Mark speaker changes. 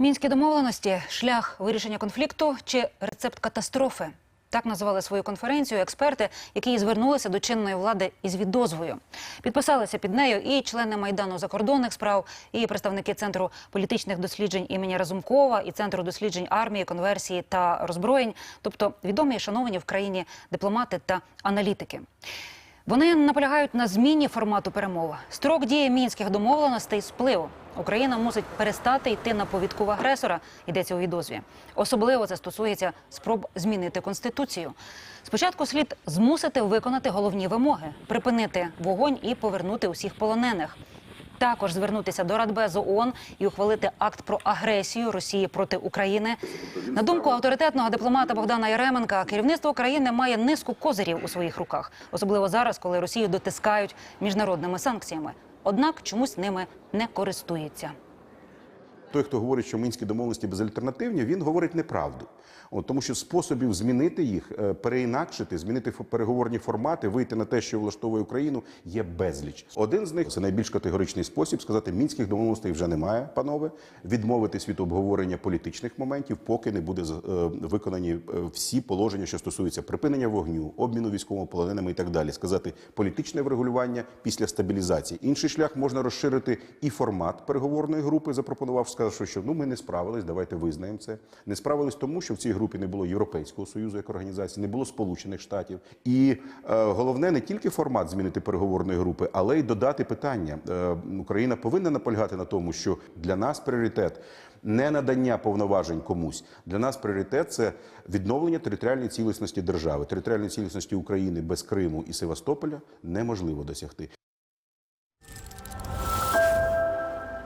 Speaker 1: Мінські домовленості шлях вирішення конфлікту чи рецепт катастрофи. Так назвали свою конференцію експерти, які звернулися до чинної влади із відозвою. Підписалися під нею і члени майдану закордонних справ, і представники центру політичних досліджень імені Разумкова, і центру досліджень армії, конверсії та роззброєнь, тобто відомі і шановані в країні дипломати та аналітики. Вони наполягають на зміні формату перемов. Строк дії мінських домовленостей сплив. Україна мусить перестати йти на повідку в агресора. Йдеться у відозві. Особливо це стосується спроб змінити конституцію. Спочатку слід змусити виконати головні вимоги: припинити вогонь і повернути усіх полонених. Також звернутися до Радбезу ООН і ухвалити акт про агресію Росії проти України. На думку авторитетного дипломата Богдана Яременка, керівництво країни має низку козирів у своїх руках, особливо зараз, коли Росію дотискають міжнародними санкціями. Однак чомусь ними не користується.
Speaker 2: Той, хто говорить, що мінські домовленості безальтернативні, він говорить неправду. От, тому що способів змінити їх, е, переінакшити, змінити переговорні формати, вийти на те, що влаштовує Україну, є безліч. Один з них це найбільш категоричний спосіб сказати, мінських домовленостей вже немає, панове. Відмовитись від обговорення політичних моментів, поки не буде е, виконані е, всі положення, що стосуються припинення вогню, обміну військовополоненими і так далі. Сказати політичне врегулювання після стабілізації. Інший шлях можна розширити і формат переговорної групи. Запропонував, сказав, що ну ми не справились, давайте визнаємо це. Не справились тому, що в цій групі не було Європейського союзу як організації, не було Сполучених Штатів. І е, головне не тільки формат змінити переговорної групи, але й додати питання. Е, Україна повинна наполягати на тому, що для нас пріоритет. Не надання повноважень комусь для нас пріоритет це відновлення територіальної цілісності держави. Територіальної цілісності України без Криму і Севастополя неможливо досягти.